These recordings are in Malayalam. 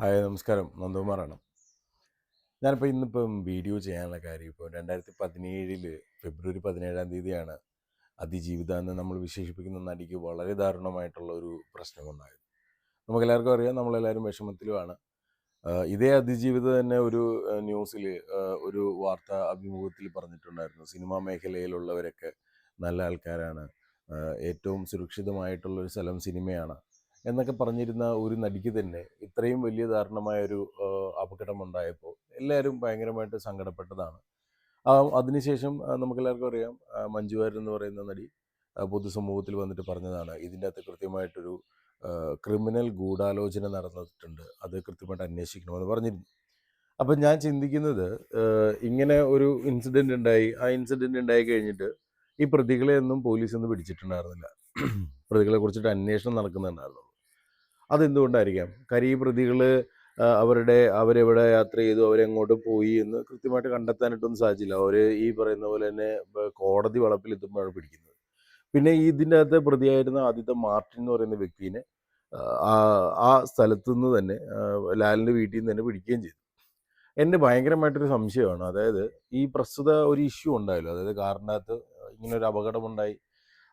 ഹായ് നമസ്കാരം. നന്ദകുമാറാണ്. ഞാനിപ്പോൾ ഇന്നിപ്പം വീഡിയോ ചെയ്യാനുള്ള കാര്യം ഇപ്പോൾ രണ്ടായിരത്തി പതിനേഴിൽ ഫെബ്രുവരി പതിനേഴാം തീയതിയാണ് അതിജീവിത എന്ന് നമ്മൾ വിശേഷിപ്പിക്കുന്ന നടിക്ക് വളരെ ദാരുണമായിട്ടുള്ള ഒരു പ്രശ്നമുണ്ടായത്. നമുക്കെല്ലാവർക്കും അറിയാം നമ്മളെല്ലാവരും വിഷമത്തിലുമാണ്. ഇതേ അതിജീവിത തന്നെ ഒരു ന്യൂസിൽ ഒരു വാർത്ത അഭിമുഖത്തിൽ പറഞ്ഞിട്ടുണ്ടായിരുന്നു. സിനിമാ മേഖലയിലുള്ളവരൊക്കെ നല്ല ആൾക്കാരാണ്. ഏറ്റവും സുരക്ഷിതമായിട്ടുള്ളൊരു സ്ഥലം സിനിമയാണ്. എന്നൊക്കെ പറഞ്ഞിരുന്ന ഒരു നടിക്ക് തന്നെ ഇത്രയും വലിയ ദാരുണമായ ഒരു അപകടം അപകടമുണ്ടായപ്പോൾ എല്ലാവരും ഭയങ്കരമായിട്ട് സങ്കടപ്പെട്ടതാണ്. അതിനുശേഷം നമുക്കെല്ലാവർക്കും അറിയാം മഞ്ജു വാര്യർ എന്ന് പറയുന്ന നടി പൊതുസമൂഹത്തിൽ വന്നിട്ട് പറഞ്ഞതാണ് ഇതിന്റെ അകത്ത് കൃത്യമായിട്ടൊരു ക്രിമിനൽ ഗൂഢാലോചന നടന്നിട്ടുണ്ട് അത് കൃത്യമായിട്ട് അന്വേഷിക്കണമെന്ന് പറഞ്ഞിരുന്നു. അപ്പം ഞാൻ ചിന്തിക്കുന്നത് ഇങ്ങനെ ഒരു ഇൻസിഡന്റ് ഉണ്ടായി ആ ഇൻസിഡന്റ് ഉണ്ടായി കഴിഞ്ഞിട്ട് ഈ പ്രതികളെ ഒന്നും പിടിച്ചിട്ടുണ്ടായിരുന്നില്ല. പ്രതികളെ കുറിച്ചിട്ട് അന്വേഷണം നടക്കുന്നുണ്ടായിരുന്നു. അതെന്തുകൊണ്ടായിരിക്കാം? കാര്യം ഈ പ്രതികൾ അവരുടെ അവരെവിടെ യാത്ര ചെയ്തു അവരെങ്ങോട്ട് പോയി എന്ന് കൃത്യമായിട്ട് കണ്ടെത്താനായിട്ടൊന്നും സാധിച്ചില്ല. അവർ ഈ പറയുന്ന പോലെ തന്നെ കോടതി വളപ്പിലെത്തുമ്പോഴാണ് പിടിക്കുന്നത്. പിന്നെ ഇതിന്റെ അകത്ത് പ്രതിയായിരുന്ന ആദ്യത്തെ മാർട്ടിൻ എന്ന് പറയുന്ന വ്യക്തിനെ ആ സ്ഥലത്തു നിന്ന് തന്നെ ലാലിന്റെ വീട്ടിൽ നിന്ന് തന്നെ പിടിക്കുകയും ചെയ്തു. എന്റെ ഭയങ്കരമായിട്ടൊരു സംശയമാണ്. അതായത് ഈ പ്രസ്തുത ഒരു ഇഷ്യൂ ഉണ്ടായല്ലോ. അതായത് കാറിന്റെ അകത്ത് ഇങ്ങനെ ഒരു അപകടമുണ്ടായി.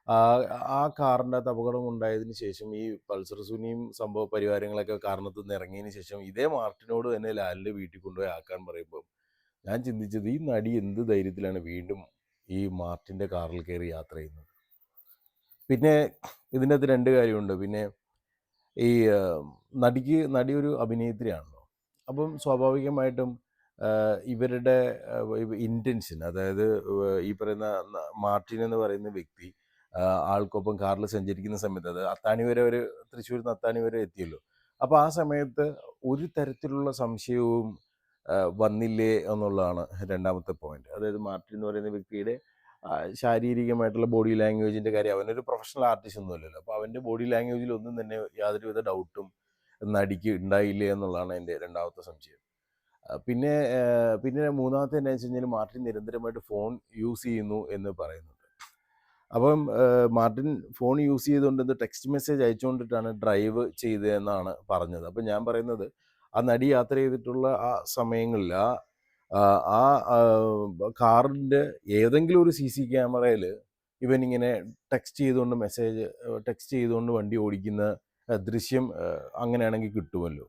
ആ കാറിന്റെ അകത്ത് അപകടം ഉണ്ടായതിന് ശേഷം ഈ പൾസർ സുനിയും സംഭവ പരിവാരങ്ങളൊക്കെ കാരണത്തു നിന്ന് ഇറങ്ങിയതിന് ശേഷം ഇതേ മാർട്ടിനോട് തന്നെ ലാലിന്റെ വീട്ടിൽ കൊണ്ടുപോയി ആക്കാൻ പറയുമ്പോൾ ഞാൻ ചിന്തിച്ചത് ഈ നടി എന്ത് ധൈര്യത്തിലാണ് വീണ്ടും ഈ മാർട്ടിന്റെ കാറിൽ കയറി യാത്ര ചെയ്യുന്നത്? പിന്നെ ഇതിന്റെ അകത്ത് രണ്ട് കാര്യമുണ്ട്. പിന്നെ ഈ നടിക്ക് നടി ഒരു അഭിനേത്രിയാണല്ലോ. അപ്പം സ്വാഭാവികമായിട്ടും ഇവരുടെ ഇന്റൻഷൻ അതായത് ഈ പറയുന്ന മാർട്ടിൻ എന്ന് പറയുന്ന വ്യക്തി ആൾക്കൊപ്പം കാറിൽ സഞ്ചരിക്കുന്ന സമയത്ത് അത് അത്താണി വരെ ഒരു തൃശ്ശൂർ നിന്ന് അത്താണി വരെ എത്തിയല്ലോ. അപ്പോൾ ആ സമയത്ത് ഒരു തരത്തിലുള്ള സംശയവും വന്നില്ലേ എന്നുള്ളതാണ് രണ്ടാമത്തെ പോയിന്റ് അതായത് മാർട്ടിൻ എന്ന് പറയുന്ന വ്യക്തിയുടെ ശാരീരികമായിട്ടുള്ള ബോഡി ലാംഗ്വേജിന്റെ കാര്യം. അവനൊരു പ്രൊഫഷണൽ ആർട്ടിസ്റ്റ് ഒന്നുമല്ലല്ലോ അപ്പോൾ അവന്റെ ബോഡി ലാംഗ്വേജിൽ ഒന്നും തന്നെ യാതൊരുവിധ ഡൗട്ടും നടിക്ക് ഉണ്ടായില്ലേ എന്നുള്ളതാണ് എന്റെ രണ്ടാമത്തെ സംശയം. പിന്നെ പിന്നെ മൂന്നാമത്തെ എന്താ വെച്ച് കഴിഞ്ഞാൽ മാർട്ടിൻ നിരന്തരമായിട്ട് ഫോൺ യൂസ് ചെയ്യുന്നു എന്ന് പറയുന്നുണ്ട് അപ്പം മാർട്ടിൻ ഫോൺ യൂസ് ചെയ്തുകൊണ്ട് ഇത് ടെക്സ്റ്റ് മെസ്സേജ് അയച്ചുകൊണ്ടിട്ടാണ് ഡ്രൈവ് ചെയ്തതെന്നാണ് പറഞ്ഞത്. അപ്പം ഞാൻ പറയുന്നത് ആ നടി യാത്ര ചെയ്തിട്ടുള്ള ആ സമയങ്ങളിൽ ആ ആ, കാറിന്റെ ഏതെങ്കിലും ഒരു സി സി ക്യാമറയിൽ ഇവനിങ്ങനെ ടെക്സ്റ്റ് ചെയ്തുകൊണ്ട് മെസ്സേജ് ടെക്സ്റ്റ് ചെയ്തുകൊണ്ട് വണ്ടി ഓടിക്കുന്ന ദൃശ്യം അങ്ങനെയാണെങ്കിൽ കിട്ടുമല്ലോ.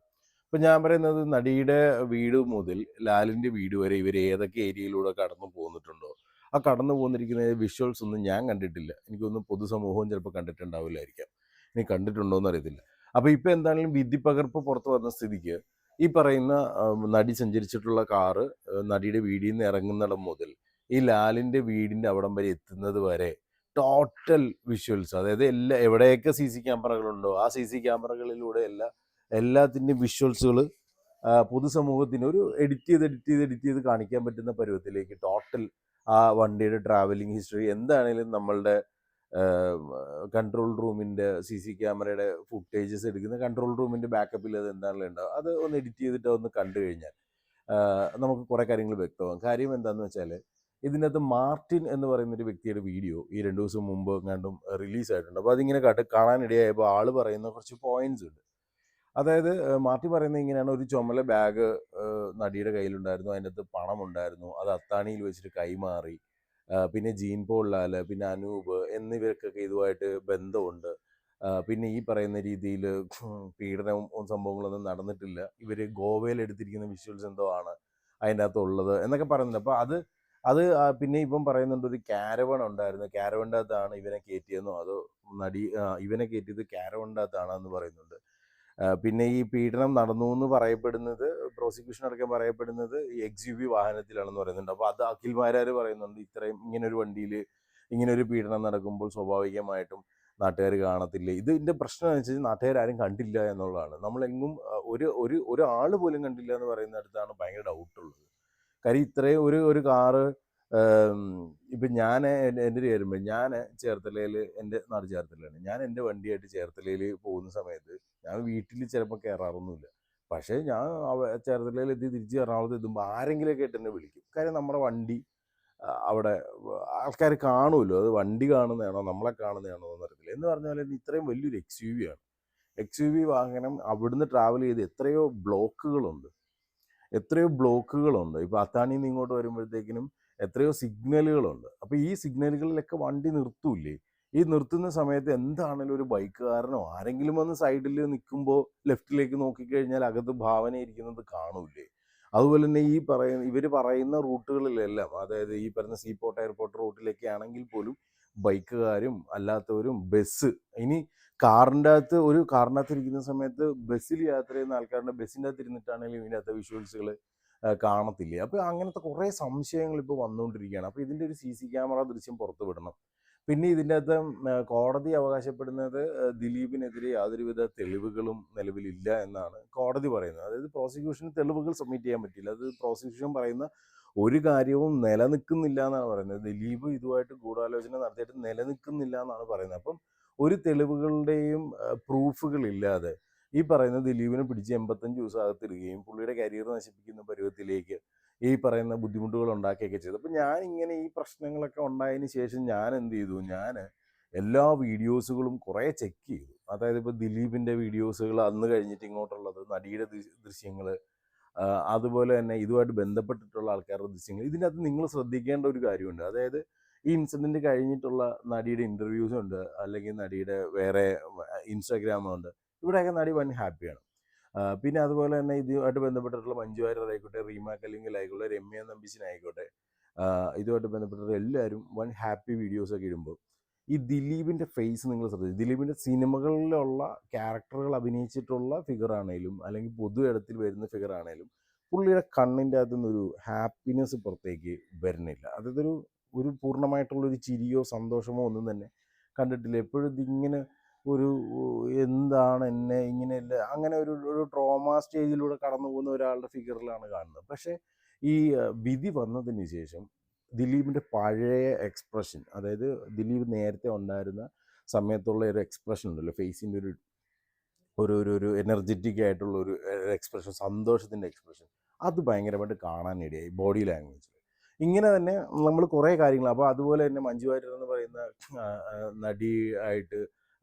അപ്പം ഞാൻ പറയുന്നത് നടിയുടെ വീട് മുതൽ ലാലിന്റെ വീട് വരെ ഇവർ ഏതൊക്കെ ഏരിയയിലൂടെ കടന്നു പോന്നിട്ടുണ്ടോ ആ കടന്നു പോകുന്നിരിക്കുന്ന വിഷ്വൽസ് ഒന്നും ഞാൻ കണ്ടിട്ടില്ല. എനിക്കൊന്നും പൊതുസമൂഹവും ചിലപ്പോൾ കണ്ടിട്ടുണ്ടാവില്ലായിരിക്കാം. ഇനി കണ്ടിട്ടുണ്ടോ എന്ന് അറിയത്തില്ല. അപ്പോൾ ഇപ്പോൾ എന്താണെങ്കിലും വിധി പകർപ്പ് പുറത്ത് വന്ന സ്ഥിതിക്ക് ഈ പറയുന്ന നടി സഞ്ചരിച്ചിട്ടുള്ള കാറ് നടിയുടെ വീടിൽ നിന്ന് ഇറങ്ങുന്നിടം മുതൽ ഈ ലാലിന്റെ വീടിന്റെ അവിടം വരെ എത്തുന്നത് വരെ ടോട്ടൽ വിഷ്വൽസ് അതായത് എല്ലാ എവിടെയൊക്കെ സി സി ക്യാമറകളുണ്ടോ ആ സി സി ക്യാമറകളിലൂടെ എല്ലാ എല്ലാത്തിന്റെയും വിഷ്വൽസുകൾ പൊതുസമൂഹത്തിന് ഒരു എഡിറ്റ് ചെയ്ത് എഡിറ്റ് ചെയ്ത് എഡിറ്റ് ചെയ്ത് കാണിക്കാൻ പറ്റുന്ന പരുവത്തിലേക്ക് ടോട്ടൽ ആ വണ്ടിയുടെ ട്രാവലിംഗ് ഹിസ്റ്ററി എന്താണെങ്കിലും നമ്മളുടെ കൺട്രോൾ റൂമിന്റെ സി സി ക്യാമറയുടെ ഫുട്ടേജസ് എടുക്കുന്ന കൺട്രോൾ റൂമിന്റെ ബാക്കപ്പിൽ അത് എന്താണെങ്കിലും ഉണ്ടാവും. അത് ഒന്ന് എഡിറ്റ് ചെയ്തിട്ട് ഒന്ന് കണ്ടു കഴിഞ്ഞാൽ നമുക്ക് കുറേ കാര്യങ്ങൾ വ്യക്തമാകും. കാര്യം എന്താണെന്ന് വെച്ചാൽ ഇതിനകത്ത് മാർട്ടിൻ എന്ന് പറയുന്ന ഒരു വ്യക്തിയുടെ വീഡിയോ ഈ രണ്ട് ദിവസം മുമ്പ് എങ്ങാണ്ടും റിലീസായിട്ടുണ്ട് അപ്പോൾ അതിങ്ങനെ കണ്ട് കാണാനിടയായപ്പോൾ ആൾ പറയുന്ന കുറച്ച് പോയിന്റ്സ് ഉണ്ട്. അതായത് മാർട്ടി പറയുന്നത് ഇങ്ങനെയാണ്. ഒരു ചുമല ബാഗ് നടിയുടെ കയ്യിലുണ്ടായിരുന്നു. അതിന്റെ അകത്ത് പണം ഉണ്ടായിരുന്നു അത് അത്താണിയിൽ വെച്ചിട്ട് കൈമാറി പിന്നെ ജീൻ പോൾ ലാൽ പിന്നെ അനൂപ് എന്നിവർക്കൊക്കെ ഇതുമായിട്ട് ബന്ധമുണ്ട്. പിന്നെ ഈ പറയുന്ന രീതിയിൽ പീഡനവും സംഭവങ്ങളൊന്നും നടന്നിട്ടില്ല. ഇവർ ഗോവയിൽ എടുത്തിരിക്കുന്ന വിഷ്വൽസ് എന്തോ ആണ് അതിന്റെ അകത്തുള്ളത് എന്നൊക്കെ പറയുന്നുണ്ട്. അപ്പോൾ അത് അത് പിന്നെ ഇപ്പം പറയുന്നുണ്ട് ഒരു ക്യാരവൺ ഉണ്ടായിരുന്നു. ക്യാരവന്റെ അകത്താണ് ഇവനെ കയറ്റിയെന്നോ അതോ നടി ഇവനെ കയറ്റിയത് ക്യാരവന്റെ അകത്താണെന്ന് പറയുന്നുണ്ട്. പിന്നെ ഈ പീഡനം നടന്നു എന്ന് പറയപ്പെടുന്നത് പ്രോസിക്യൂഷൻ അടക്കം പറയപ്പെടുന്നത് എക്സ് യു വി വാഹനത്തിലാണെന്ന് പറയുന്നുണ്ട്. അപ്പോൾ അത് അഖിൽമാരാർ പറയുന്നുണ്ട് ഇത്രയും ഇങ്ങനൊരു വണ്ടിയിൽ ഇങ്ങനൊരു പീഡനം നടക്കുമ്പോൾ സ്വാഭാവികമായിട്ടും നാട്ടുകാർ കാണത്തില്ല. ഇതിന്റെ പ്രശ്നം അനുസരിച്ച് നാട്ടുകാരും കണ്ടില്ല എന്നുള്ളതാണ്. നമ്മളെങ്ങും ഒരു ഒരു ഒരാൾ പോലും കണ്ടില്ല എന്ന് പറയുന്നിടത്താണ് ഭയങ്കര ഡൗട്ടുള്ളത് കാര്യം ഇത്രയും ഒരു ഒരു കാറ് ഇപ്പം ഞാൻ എന്റെ ഒരു കാര്യം ഞാൻ ചേർത്തലയിൽ എന്റെ നാട് ചേർത്തലയാണ്. ഞാൻ എന്റെ വണ്ടിയായിട്ട് ചേർത്തലയിൽ പോകുന്ന സമയത്ത് ഞാൻ വീട്ടിൽ ചിലപ്പോൾ കയറാറൊന്നുമില്ല. പക്ഷേ ഞാൻ ചേർത്തലയിൽ എത്തി തിരിച്ച് എറണാകുളത്ത് എത്തുമ്പോൾ ആരെങ്കിലുമൊക്കെ ആയിട്ട് എന്നെ വിളിക്കും. കാര്യം നമ്മുടെ വണ്ടി അവിടെ ആൾക്കാർ കാണുമല്ലോ. അത് വണ്ടി കാണുന്നതാണോ നമ്മളെ കാണുന്നതാണോ എന്ന് അറിയത്തില്ല. എന്ന് പറഞ്ഞ പോലെ ഇത് ഇത്രയും വലിയൊരു എക്സ് യു വി ആണ്. എക്സ് യു വി വാഹനം അവിടുന്ന് ട്രാവൽ ചെയ്ത് എത്രയോ ബ്ലോക്കുകളുണ്ട്. എത്രയോ ബ്ലോക്കുകളുണ്ട്. ഇപ്പോൾ അത്താണിയിൽ നിന്ന് ഇങ്ങോട്ട് വരുമ്പോഴത്തേക്കിനും എത്രയോ സിഗ്നലുകളുണ്ട്. അപ്പോൾ ഈ സിഗ്നലുകളിലൊക്കെ വണ്ടി നിർത്തൂലേ ഈ നിർത്തുന്ന സമയത്ത് എന്താണെങ്കിലും ഒരു ബൈക്കുകാരനോ ആരെങ്കിലും വന്ന് സൈഡിൽ നിൽക്കുമ്പോൾ ലെഫ്റ്റിലേക്ക് നോക്കിക്കഴിഞ്ഞാൽ അകത്ത് ഭാവന ഇരിക്കുന്നത് കാണൂലേ അതുപോലെ തന്നെ ഈ പറയുന്ന ഇവർ പറയുന്ന റൂട്ടുകളിലെല്ലാം അതായത് ഈ പറയുന്ന സീപോർട്ട് എയർപോർട്ട് റൂട്ടിലേക്ക് ആണെങ്കിൽ പോലും ബൈക്കുകാരും അല്ലാത്തവരും ബസ് ഇനി കാറിന്റെ അകത്ത് ഒരു കാറിനകത്ത് ഇരിക്കുന്ന സമയത്ത് ബസ്സിൽ യാത്ര ചെയ്യുന്ന ആൾക്കാരുടെ ബസ്സിന്റെ അകത്ത് ഇരുന്നിട്ടാണെങ്കിലും ഇതിനകത്ത് വിഷ്വൽസുകൾ കാണത്തില്ലേ? അപ്പോൾ അങ്ങനത്തെ കുറേ സംശയങ്ങൾ ഇപ്പോൾ വന്നുകൊണ്ടിരിക്കുകയാണ് അപ്പോൾ ഇതിന്റെ ഒരു സി സി ക്യാമറ ദൃശ്യം പുറത്തു വിടണം. പിന്നെ ഇതിന്റെ അകത്ത് കോടതി അവകാശപ്പെടുന്നത് ദിലീപിനെതിരെ യാതൊരുവിധ തെളിവുകളും നിലവിലില്ല എന്നാണ് കോടതി പറയുന്നത്. അതായത് പ്രോസിക്യൂഷന് തെളിവുകൾ സബ്മിറ്റ് ചെയ്യാൻ പറ്റില്ല. അത് പ്രോസിക്യൂഷൻ പറയുന്ന ഒരു കാര്യവും നിലനിൽക്കുന്നില്ല എന്നാണ് പറയുന്നത്. ദിലീപ് ഇതുമായിട്ട് ഗൂഢാലോചന നടത്തിയിട്ട് നിലനിൽക്കുന്നില്ല എന്നാണ് പറയുന്നത്. അപ്പം ഒരു തെളിവുകളുടെയും പ്രൂഫുകൾ ഇല്ലാതെ ഈ പറയുന്ന ദിലീപിനെ പിടിച്ച് എൺപത്തഞ്ച് ദിവസം അകത്തിടുകയും പുള്ളിയുടെ കരിയർ നശിപ്പിക്കുന്ന പരുവത്തിലേക്ക് ഈ പറയുന്ന ബുദ്ധിമുട്ടുകൾ ഉണ്ടാക്കുകയൊക്കെ ചെയ്തു. അപ്പം ഞാൻ ഇങ്ങനെ ഈ പ്രശ്നങ്ങളൊക്കെ ഉണ്ടായതിന് ശേഷം ഞാൻ എന്ത് ചെയ്തു? ഞാൻ എല്ലാ വീഡിയോസുകളും കുറേ ചെക്ക് ചെയ്തു. അതായത് ഇപ്പോൾ ദിലീപിന്റെ വീഡിയോസുകൾ അന്ന് കഴിഞ്ഞിട്ട് ഇങ്ങോട്ടുള്ളത് നടിയുടെ ദൃശ്യങ്ങൾ അതുപോലെ തന്നെ ഇതുമായിട്ട് ബന്ധപ്പെട്ടിട്ടുള്ള ആൾക്കാരുടെ ദൃശ്യങ്ങൾ. ഇതിന്റെ അത് നിങ്ങൾ ശ്രദ്ധിക്കേണ്ട ഒരു കാര്യമുണ്ട്. അതായത് ഈ ഇൻസിഡന്റ് കഴിഞ്ഞിട്ടുള്ള നടിയുടെ ഇന്റർവ്യൂസും ഉണ്ട്. അല്ലെങ്കിൽ നടിയുടെ വേറെ ഇൻസ്റ്റാഗ്രാമുണ്ട്. ഇവിടെയൊക്കെ നടി വൻ ഹാപ്പിയാണ്. പിന്നെ അതുപോലെ തന്നെ ഇതുമായിട്ട് ബന്ധപ്പെട്ടിട്ടുള്ള മഞ്ജു വാര്യർ ആയിക്കോട്ടെ റീമ കല്ലിങ്കൽ ആയിക്കോട്ടെ രമ്യ നമ്പീശനായിക്കോട്ടെ ഇതുമായിട്ട് ബന്ധപ്പെട്ടിട്ടുള്ള എല്ലാവരും വൺ ഹാപ്പി വീഡിയോസ് ഒക്കെ ഇടുമ്പോൾ ഈ ദിലീപിന്റെ ഫേസ് നിങ്ങൾ ശ്രദ്ധിച്ചു ദിലീപിന്റെ സിനിമകളിലുള്ള ക്യാരക്ടറുകൾ അഭിനയിച്ചിട്ടുള്ള ഫിഗർ അല്ലെങ്കിൽ പൊതു ഇടത്തിൽ വരുന്ന ഫിഗർ ആണെങ്കിലും പുള്ളിയുടെ കണ്ണിന്റെ അകത്തു നിന്നൊരു ഹാപ്പിനെസ് പുറത്തേക്ക് വരുന്നില്ല. അതായത് ഒരു ഒരു പൂർണമായിട്ടുള്ളൊരു ചിരിയോ സന്തോഷമോ ഒന്നും തന്നെ കണ്ടിട്ടില്ല. എപ്പോഴും ഇതിങ്ങനെ ഒരു എന്താണ് എന്നെ ഇങ്ങനെയല്ല അങ്ങനെ ഒരു ഒരു ട്രോമ സ്റ്റേജിലൂടെ കടന്നു പോകുന്ന ഒരാളുടെ ഫിഗറിലാണ് കാണുന്നത്. പക്ഷേ ഈ വിധി വന്നതിന് ശേഷം ദിലീപിന്റെ പഴയ എക്സ്പ്രഷൻ അതായത് ദിലീപ് നേരത്തെ ഉണ്ടായിരുന്ന സമയത്തുള്ള ഒരു എക്സ്പ്രഷൻ ഉണ്ടല്ലോ ഫേസിന്റെ ഒരു ഒരു ഒരു ഒരു എനർജറ്റിക് ആയിട്ടുള്ള ഒരു എക്സ്പ്രഷൻ സന്തോഷത്തിന്റെ എക്സ്പ്രഷൻ അത് ഭയങ്കരമായിട്ട് കാണാനിടയായി ബോഡി ലാംഗ്വേജ് ഇങ്ങനെ തന്നെ നമ്മൾ കുറേ കാര്യങ്ങൾ അപ്പോൾ അതുപോലെ തന്നെ മഞ്ജു വാര്യർ എന്ന് പറയുന്ന നടി ആയിട്ട്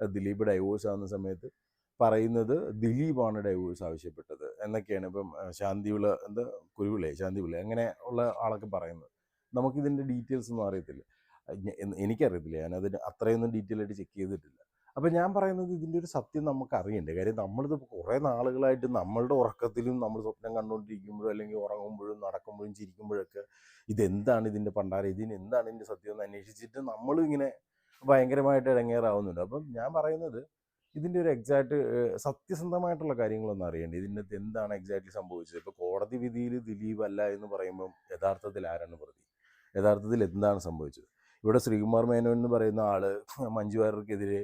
ദിലീപ് ഡൈവോഴ്സ് ആവുന്ന സമയത്ത് പറയുന്നത് ദിലീപാണ് ഡൈവോഴ്സ് ആവശ്യപ്പെട്ടത് എന്നൊക്കെയാണ് ഇപ്പം ശാന്തിവിള എന്താ കുരുവിളെ ശാന്തിവിള അങ്ങനെ ഉള്ള ആളൊക്കെ പറയുന്നത്. നമുക്കിതിന്റെ ഡീറ്റെയിൽസ് ഒന്നും അറിയത്തില്ല. എനിക്കറിയത്തില്ല. ഞാനതിന് അത്രയൊന്നും ഡീറ്റെയിൽ ആയിട്ട് ചെക്ക് ചെയ്തിട്ടില്ല. അപ്പം ഞാൻ പറയുന്നത് ഇതിന്റെ ഒരു സത്യം നമുക്ക് അറിയണ്ടേ കാര്യം നമ്മളിത് കുറേ നാളുകളായിട്ട് നമ്മളുടെ ഉറക്കത്തിലും നമ്മൾ സ്വപ്നം കണ്ടുകൊണ്ടിരിക്കുമ്പോഴും അല്ലെങ്കിൽ ഉറങ്ങുമ്പോഴും നടക്കുമ്പോഴും ചിരിക്കുമ്പോഴൊക്കെ ഇതെന്താണ് ഇതിന്റെ പണ്ടാരം ഇതിന് എന്താണ് ഇതിന്റെ സത്യം എന്ന് അന്വേഷിച്ചിട്ട് നമ്മളും ഇങ്ങനെ ഭയങ്കരമായിട്ട് ഇടങ്ങേറാവുന്നുണ്ട്. അപ്പം ഞാൻ പറയുന്നത് ഇതിന്റെ ഒരു എക്സാക്ട് സത്യസന്ധമായിട്ടുള്ള കാര്യങ്ങളൊന്നും അറിയണ്ടേ. ഇതിന്റെ എന്താണ് എക്സാക്ട്ലി സംഭവിച്ചത്? ഇപ്പോൾ കോടതി വിധിയിൽ ദിലീപ് അല്ല എന്ന് പറയുമ്പം യഥാർത്ഥത്തിൽ ആരാണ് പ്രതി? യഥാർത്ഥത്തിൽ എന്താണ് സംഭവിച്ചത്? ഇവിടെ ശ്രീകുമാർ മേനോൻ എന്ന് പറയുന്ന ആൾ മഞ്ജു വാര്യർക്കെതിരെ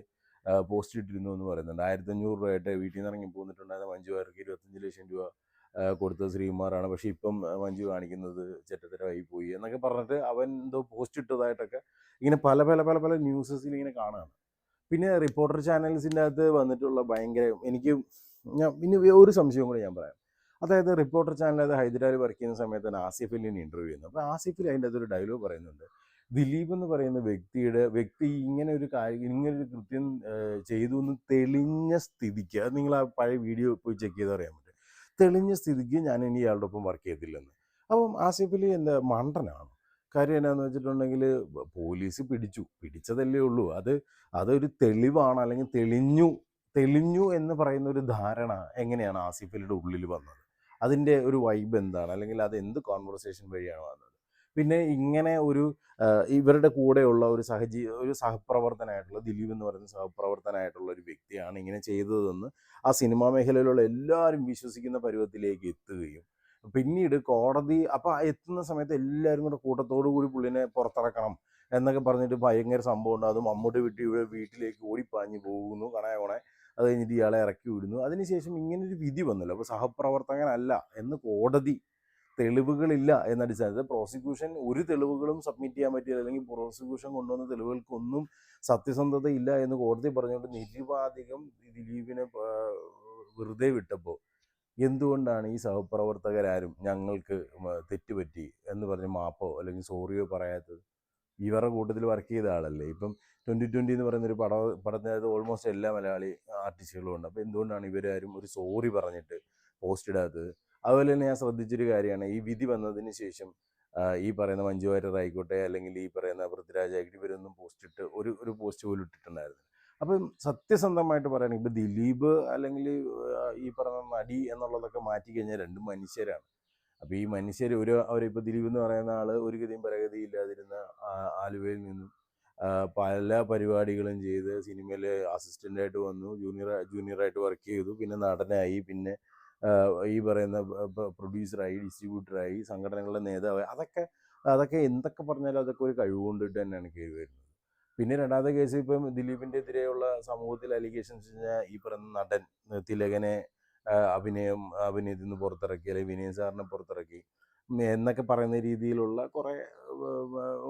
പോസ്റ്റ് ഇട്ടിരുന്നു എന്ന് പറയുന്നുണ്ട്. ആയിരത്തി അഞ്ഞൂറ് രൂപയായിട്ട് വീട്ടിൽ നിന്ന് ഇറങ്ങി പോന്നിട്ടുണ്ടായിരുന്ന മഞ്ജു വാര്യർക്ക് ഇരുപത്തഞ്ച് ലക്ഷം രൂപ കൊടുത്തത് ശ്രീകുമാറാണ്. പക്ഷേ ഇപ്പം മഞ്ജു കാണിക്കുന്നത് ചെറ്റത്തരമായി പോയി എന്നൊക്കെ പറഞ്ഞിട്ട് അവൻ എന്തോ പോസ്റ്റ് ഇട്ടതായിട്ടൊക്കെ ഇങ്ങനെ പല പല പല പല ന്യൂസസിൽ ഇങ്ങനെ കാണുകയാണ് പിന്നെ റിപ്പോർട്ടർ ചാനൽസിന്റെ അകത്ത് വന്നിട്ടുള്ള ഭയങ്കര എനിക്ക് ഞാൻ പിന്നെ ഒരു സംശയവും കൂടി ഞാൻ പറയാം. അതായത് റിപ്പോർട്ടർ ചാനലത് ഹൈദരാബാദ് വർക്ക് ചെയ്യുന്ന സമയത്താണ് ആസിഫ് അല്ലിന് ഇന്റർവ്യൂ ചെയ്യുന്നത് അപ്പോൾ ആസിഫിൽ അതിന്റെ അകത്തൊരു ഡയലോഗ് പറയുന്നുണ്ട്. ദിലീപ് എന്ന് പറയുന്ന വ്യക്തിയുടെ വ്യക്തി ഇങ്ങനെ ഒരു കാര്യം ഇങ്ങനെ ഒരു കൃത്യം ചെയ്തു എന്ന് തെളിഞ്ഞ സ്ഥിതിക്ക് അത് നിങ്ങൾ ആ പഴയ വീഡിയോ പോയി ചെക്ക് ചെയ്ത് അറിയാൻ പറ്റും. തെളിഞ്ഞ സ്ഥിതിക്ക് ഞാൻ ഇനി ഇയാളുടെ ഒപ്പം വർക്ക് ചെയ്തില്ലെന്ന് അപ്പം ആസിഫ് അലി എന്റെ മണ്ടനാണ്. കാര്യം എന്നാന്ന് വെച്ചിട്ടുണ്ടെങ്കിൽ പോലീസ് പിടിച്ചു. പിടിച്ചതല്ലേ ഉള്ളൂ. അത് അതൊരു തെളിവാണ്. അല്ലെങ്കിൽ തെളിഞ്ഞു തെളിഞ്ഞു എന്ന് പറയുന്ന ഒരു ധാരണ എങ്ങനെയാണ് ആസിഫ് അലിയുടെ ഉള്ളിൽ വന്നത്? അതിന്റെ ഒരു വൈബ് എന്താണ്? അല്ലെങ്കിൽ അത് എന്ത് കോൺവെർസേഷൻ വഴിയാണ് വന്നത്? പിന്നെ ഇങ്ങനെ ഒരു ഇവരുടെ കൂടെയുള്ള ഒരു സഹജീ ഒരു സഹപ്രവർത്തനായിട്ടുള്ള ദിലീപ് എന്ന് പറയുന്ന സഹപ്രവർത്തനായിട്ടുള്ള ഒരു വ്യക്തിയാണ് ഇങ്ങനെ ചെയ്തതെന്ന് ആ സിനിമാ മേഖലയിലുള്ള എല്ലാവരും വിശ്വസിക്കുന്ന പരുവത്തിലേക്ക് എത്തുകയും പിന്നീട് കോടതി അപ്പോൾ എത്തുന്ന സമയത്ത് എല്ലാവരും കൂടെ കൂട്ടത്തോടു കൂടി പുള്ളിനെ പുറത്തിറക്കണം എന്നൊക്കെ പറഞ്ഞിട്ട് ഭയങ്കര സംഭവം ഉണ്ട്. അത് മമ്മൂട്ടി വിട്ട് ഇവിടെ വീട്ടിലേക്ക് ഓടിപ്പാഞ്ഞു പോകുന്നു. കണയ കൊണെ അത് കഴിഞ്ഞിട്ട് ഇയാളെ ഇറക്കി വിടുന്നു. അതിനുശേഷം ഇങ്ങനൊരു വിധി വന്നല്ലോ. അപ്പോൾ സഹപ്രവർത്തകനല്ല എന്ന് കോടതി തെളിവുകളില്ല എന്നടിസ്ഥാനത്തിൽ പ്രോസിക്യൂഷൻ ഒരു തെളിവുകളും സബ്മിറ്റ് ചെയ്യാൻ പറ്റില്ല. അല്ലെങ്കിൽ പ്രോസിക്യൂഷൻ കൊണ്ടുവന്ന തെളിവുകൾക്കൊന്നും സത്യസന്ധത ഇല്ല എന്ന് കോടതി പറഞ്ഞുകൊണ്ട് നിരുപാധികം ദിലീപിനെ വെറുതെ വിട്ടപ്പോൾ എന്തുകൊണ്ടാണ് ഈ സഹപ്രവർത്തകരാരും ഞങ്ങൾക്ക് തെറ്റുപറ്റി എന്ന് പറഞ്ഞ് മാപ്പോ അല്ലെങ്കിൽ സോറിയോ പറയാത്തത്? ഇവരുടെ കൂട്ടത്തിൽ വർക്ക് ചെയ്ത ആളല്ലേ. ഇപ്പം ട്വന്റി ട്വന്റി എന്ന് പറയുന്നൊരു പടം പടത്തിനകത്ത് ഓൾമോസ്റ്റ് എല്ലാ മലയാളി ആർട്ടിസ്റ്റുകളും ഉണ്ട്. അപ്പോൾ എന്തുകൊണ്ടാണ് ഇവരാരും ഒരു സോറി പറഞ്ഞിട്ട് പോസ്റ്റ് ഇടാത്തത്? അതുപോലെ തന്നെ ഞാൻ ശ്രദ്ധിച്ചൊരു കാര്യമാണ്. ഈ വിധി വന്നതിന് ശേഷം ഈ പറയുന്ന മഞ്ജു വാര്യർ ആയിക്കോട്ടെ അല്ലെങ്കിൽ ഈ പറയുന്ന പൃഥ്വിരാജ് ആയിക്കോട്ടെ ഇവരൊന്നും പോസ്റ്റ് ഇട്ട് ഒരു ഒരു പോസ്റ്റ് പോലും ഇട്ടിട്ടുണ്ടായിരുന്നു അപ്പം സത്യസന്ധമായിട്ട് പറയുകയാണെങ്കിൽ ഇപ്പം ദിലീപ് അല്ലെങ്കിൽ ഈ പറയുന്ന നടി എന്നുള്ളതൊക്കെ മാറ്റി കഴിഞ്ഞാൽ രണ്ടും മനുഷ്യരാണ്. അപ്പം ഈ മനുഷ്യർ ഒരു അവരിപ്പോൾ ദിലീപ് എന്ന് പറയുന്ന ആൾ ഒരു ഗതിയും പരഗതി ഇല്ലാതിരുന്ന ആലുവയിൽ നിന്നും പല പരിപാടികളും ചെയ്ത് സിനിമയിൽ അസിസ്റ്റന്റായിട്ട് വന്നു ജൂനിയർ ജൂനിയറായിട്ട് വർക്ക് ചെയ്തു പിന്നെ നടനായി പിന്നെ ഈ പറയുന്ന പ്രൊഡ്യൂസറായി ഡിസ്ട്രിബ്യൂട്ടറായി സംഘടനകളുടെ നേതാവായി അതൊക്കെ അതൊക്കെ എന്തൊക്കെ പറഞ്ഞാലും അതൊക്കെ ഒരു കഴിവ് കൊണ്ടിട്ട് തന്നെയാണ് കയറി വരുന്നത്. പിന്നെ രണ്ടാമത്തെ കേസ് ഇപ്പം ദിലീപിന്റെ എതിരെയുള്ള സമൂഹത്തിൽ അലിഗേഷൻസ് കഴിഞ്ഞാൽ ഈ പറയുന്ന നടൻ തിലകനെ അഭിനയം അഭിനയത്തിൽ നിന്ന് പുറത്തിറക്കി അല്ലെങ്കിൽ വിനയൻ സാറിനെ പുറത്തിറക്കി എന്നൊക്കെ പറയുന്ന രീതിയിലുള്ള കുറേ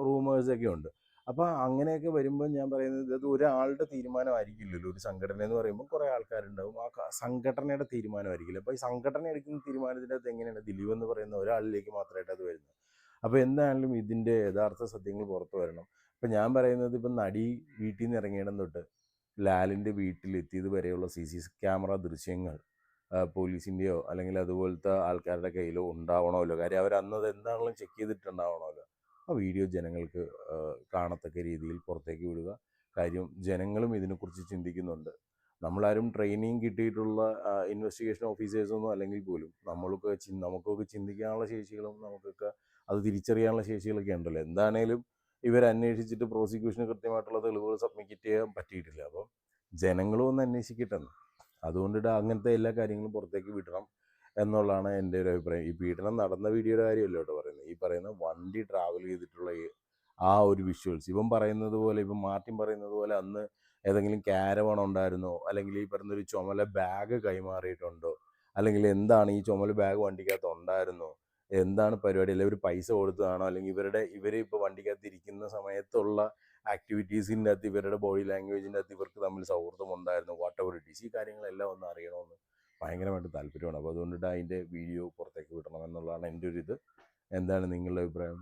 റൂമേഴ്സൊക്കെ ഉണ്ട്. അപ്പോൾ അങ്ങനെയൊക്കെ വരുമ്പോൾ ഞാൻ പറയുന്നത് ഇത് ഒരാളുടെ തീരുമാനമായിരിക്കില്ലല്ലോ. ഒരു സംഘടന എന്ന് പറയുമ്പോൾ കുറേ ആൾക്കാരുണ്ടാവും. ആ സംഘടനയുടെ തീരുമാനമായിരിക്കില്ല. അപ്പോൾ ഈ സംഘടന എടുക്കുന്ന തീരുമാനത്തിന്റെ അത് എങ്ങനെയാണ് ദിലീപ് എന്ന് പറയുന്ന ഒരാളിലേക്ക് മാത്രമായിട്ട് അത് വരുന്നത്? അപ്പോൾ എന്തായാലും ഇതിന്റെ യഥാർത്ഥ സത്യങ്ങൾ പുറത്തു വരണം. ഇപ്പൊ ഞാൻ പറയുന്നത് ഇപ്പം നടി വീട്ടിൽ നിന്ന് ഇറങ്ങിയിടം തൊട്ട് ലാലിന്റെ വീട്ടിലെത്തിയത് വരെയുള്ള സി സി ക്യാമറ ദൃശ്യങ്ങൾ പോലീസിന്റെയോ അല്ലെങ്കിൽ അതുപോലത്തെ ആൾക്കാരുടെ കയ്യിലോ ഉണ്ടാവണമല്ലോ? കാര്യം അവർ അന്നത് എന്താണെങ്കിലും ചെക്ക് ചെയ്തിട്ടുണ്ടാവണമല്ലോ? ആ വീഡിയോ ജനങ്ങൾക്ക് കാണത്തക്ക രീതിയിൽ പുറത്തേക്ക് വിടുക. കാര്യം ജനങ്ങളും ഇതിനെക്കുറിച്ച് ചിന്തിക്കുന്നുണ്ട്. നമ്മളാരും ട്രെയിനിങ് കിട്ടിയിട്ടുള്ള ഇൻവെസ്റ്റിഗേഷൻ ഓഫീസേഴ്സൊന്നും അല്ലെങ്കിൽ പോലും നമ്മൾക്ക് നമുക്കൊക്കെ ചിന്തിക്കാനുള്ള ശേഷികളും നമുക്കൊക്കെ അത് തിരിച്ചറിയാനുള്ള ശേഷികളൊക്കെ ഉണ്ടല്ലോ. എന്താണേലും ഇവർ അന്വേഷിച്ചിട്ട് പ്രോസിക്യൂഷന് കൃത്യമായിട്ടുള്ള തെളിവുകൾ സബ്മിറ്റ് ചെയ്യാൻ പറ്റിയിട്ടില്ല. അപ്പം ജനങ്ങളും ഒന്ന് അന്വേഷിക്കട്ടെ അതുകൊണ്ടിട്ട് അങ്ങനത്തെ എല്ലാ കാര്യങ്ങളും പുറത്തേക്ക് വിടണം. എന്നുള്ളതാണ് എന്റെ ഒരു അഭിപ്രായം. ഈ പീഡനം നടന്ന വീഡിയോയുടെ കാര്യമല്ല കേട്ടോ പറയുന്നത്. ഈ പറയുന്ന വണ്ടി ട്രാവൽ ചെയ്തിട്ടുള്ള ആ ഒരു വിഷ്വൽസ് ഇവൻ പറയുന്നത് പോലെ ഇപ്പം മാർട്ടിൻ പറയുന്നത് പോലെ അന്ന് ഏതെങ്കിലും ക്യാരവൺ ഉണ്ടായിരുന്നോ? അല്ലെങ്കിൽ ഈ ഒരു ചുമല ബാഗ് കൈമാറിയിട്ടുണ്ടോ? അല്ലെങ്കിൽ എന്താണ് ഈ ചുമല ബാഗ് വണ്ടിക്കകത്ത് ഉണ്ടായിരുന്നോ? എന്താണ് പരിപാടി? അല്ലെങ്കിൽ ഒരു പൈസ കൊടുത്തതാണോ? അല്ലെങ്കിൽ ഇവരുടെ ഇവർ ഇപ്പോൾ വണ്ടിക്കകത്ത് ഇരിക്കുന്ന സമയത്തുള്ള ആക്ടിവിറ്റീസിന്റെ അകത്ത് ഇവരുടെ ബോഡി ലാംഗ്വേജിന്റെ അകത്ത് ഇവർക്ക് തമ്മിൽ സൗഹൃദം ഉണ്ടായിരുന്നു? വാട്ട് എവർ ഇറ്റ് ഈസ് ഈ കാര്യങ്ങളെല്ലാം ഒന്ന് അറിയണമെന്ന് ഭയങ്കരമായിട്ട് താല്പര്യമാണ്. അപ്പോൾ അതുകൊണ്ടിട്ട് അതിന്റെ വീഡിയോ പുറത്തേക്ക് വിടണം എന്നുള്ളതാണ് എന്റെ ഒരു ഇത് എന്താണ് നിങ്ങളുടെ അഭിപ്രായം?